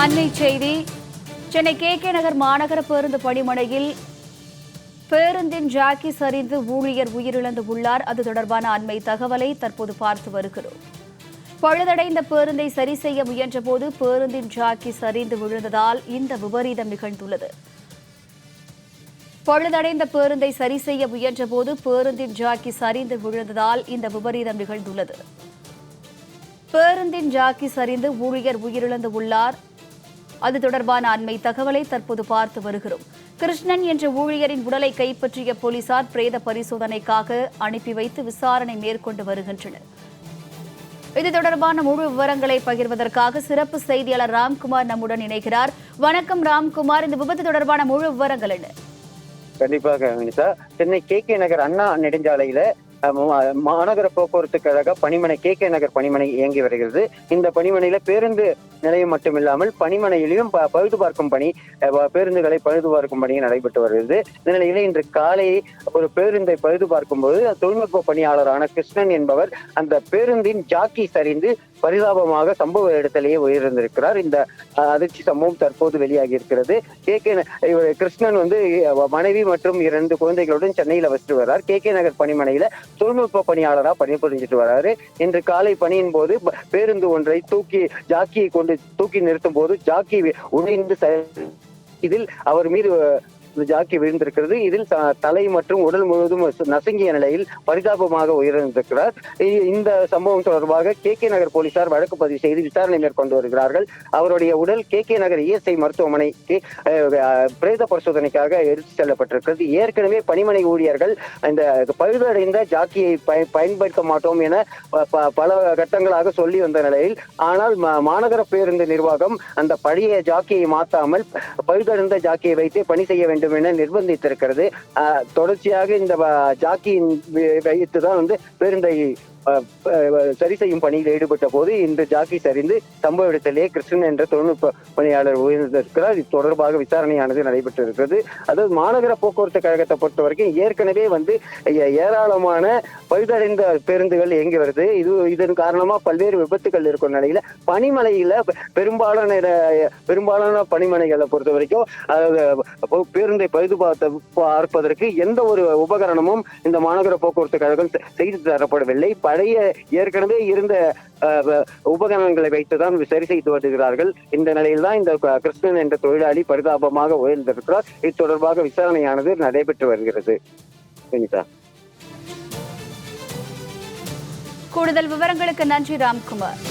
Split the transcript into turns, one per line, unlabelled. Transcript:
அன்னை செய்தி. Chennai K K நகர் மாநகர பேருந்து பணிமனையில் பேருந்தின் ஜாக்கி சரிந்து ஊழியர் உயிரிழந்து உள்ளார். அது தொடர்பான அண்மை தகவலை தற்போது பார்த்து வருகிறோம். பழுதடைந்த பேருந்தை சரி செய்ய முயன்றபோது பேருந்தின் ஜாக்கி சரிந்து விழுந்ததால் இந்த விபரீதம் நிகழ்ந்துள்ளது. பழுதடைந்த பேருந்தை சரி செய்ய முயன்றபோது பேருந்தின் ஜாக்கி சரிந்து விழுந்ததால் இந்த விபரீதம் நிகழ்ந்துள்ளது. பேருந்தின் ஜாக்கி சரிந்து ஊழியர் உயிரிழந்து உள்ளார். அது தொடர்பான அண்மை தகவலை தற்போது பார்த்து வருகிறோம். கிருஷ்ணன் என்ற ஊழியரின் உடலை கைப்பற்றிய போலீசார் பிரேத பரிசோதனைக்காக அனுப்பி வைத்து விசாரணை மேற்கொண்டு வருகின்றனர். இது தொடர்பான முழு விவரங்களை பகிர்வதற்காக சிறப்பு செய்தியாளர் ராம்குமார் நம்முடன் இணைகிறார். வணக்கம் ராம்குமார் இந்த விபத்து தொடர்பான முழு விவரங்கள் என்ன?
கண்டிப்பாக சென்னை கே கே நகர் அண்ணா நெடுஞ்சாலையில மாநகர போக்குவரத்து கழக பணிமனை கே கே நகர் பணிமனை இயங்கி வருகிறது. இந்த பணிமனையில பேருந்து நிலையம் மட்டும் இல்லாமல் பணிமனையிலும் ப- பழுது பார்க்கும் பணி பேருந்துகளை பழுது பார்க்கும் பணி நடைபெற்று வருகிறது. இந்த நிலையில இன்று காலை ஒரு பேருந்தை பழுது பார்க்கும்போது தொழில்நுட்ப பணியாளரான கிருஷ்ணன் என்பவர் அந்த பேருந்தின் ஜாக்கி சரிந்து பரிதாபமாக சம்பவ இடத்திலேயே உயிரிழந்திருக்கிறார். இந்த அதிர்ச்சி சம்பவம் தற்போது வெளியாகி இருக்கிறது கே கே கிருஷ்ணன் வந்து மனைவி மற்றும் இரண்டு குழந்தைகளுடன் சென்னையில் வசித்து வர்றார். கே கே நகர் பணிமனையில தொழில்நுட்ப பணியாளராக பணிபுரிஞ்சிட்டு வராரு. இன்று காலை பணியின் போது பேருந்து ஒன்றை தூக்கி ஜாக்கியை கொண்டு தூக்கி நிறுத்தும் போது ஜாக்கி உடைந்து இதில் அவர் மீது ஜாக்கி விழுந்திருக்கிறது இதில் தலை மற்றும் உடல் முழுவதும் நசுங்கிய நிலையில் பரிதாபமாக உயிரிழந்திருக்கிறார். இந்த சம்பவம் தொடர்பாக கே கே நகர் போலீசார் வழக்கு பதிவு செய்து விசாரணை மேற்கொண்டு வருகிறார்கள். அவருடைய உடல் கே கே நகர் இஎஸ்ஐ மருத்துவமனைக்கு பிரேத பரிசோதனைக்காக எடுத்து செல்லப்பட்டிருக்கிறது. ஏற்கனவே பணிமனை ஊழியர்கள் இந்த பழுதடைந்த ஜாக்கியை பயன்படுத்த மாட்டோம் என ப- பல கட்டங்களாக சொல்லி வந்த நிலையில் ஆனால் மாநகர பேருந்து நிர்வாகம் அந்த பழைய ஜாக்கியை மாற்றாமல் பழுதடைந்த ஜாக்கியை வைத்து பணி செய்ய வேண்டும் என நிர்பந்தித்திருக்கிறது. தொடர்ச்சியாக இந்த ஜாக்கியின் வைத்து தான் வந்து பேருந்தை சரி செய்யும் பணியில் ஈடுபட்ட போது இந்த ஜாக்கி சரிந்து சம்பவ இடத்திலேயே கிருஷ்ணன் என்ற தொழில்நுட்ப பணியாளர் உயிரிழந்திருக்கிறார் இது தொடர்பாக விசாரணையானது நடைபெற்று இருக்கிறது அதாவது மாநகர போக்குவரத்து கழகத்தை பொறுத்த வரைக்கும் ஏற்கனவே வந்து ஏ- ஏராளமான பழுதடைந்த பேருந்துகள் இயங்கி வருது. இது இதன் காரணமா பல்வேறு விபத்துகள் இருக்கும் நிலையில பனிமலையில பெ- பெரும்பாலான பெரும்பாலான பனிமனைகளை பொறுத்த வரைக்கும் அதாவது பேருந்தை பழுது பார்த்த பார்ப்பதற்கு எந்த ஒரு உபகரணமும் இந்த மாநகர போக்குவரத்து கழகம் செய்து தரப்படவில்லை. பழைய ஏற்கனவே இருந்த அஹ், உபகரணங்களை வைத்துதான் சரி செய்து வருகிறார்கள். இந்த நிலையில் தான் இந்த கிருஷ்ணன் என்ற தொழிலாளி பரிதாபமாக உயர்ந்திருக்கிறார். இது தொடர்பாக விசாரணையானது நடைபெற்று வருகிறது. வினிதா
கூடுதல் விவரங்களுக்கு நன்றி ராம்குமார்.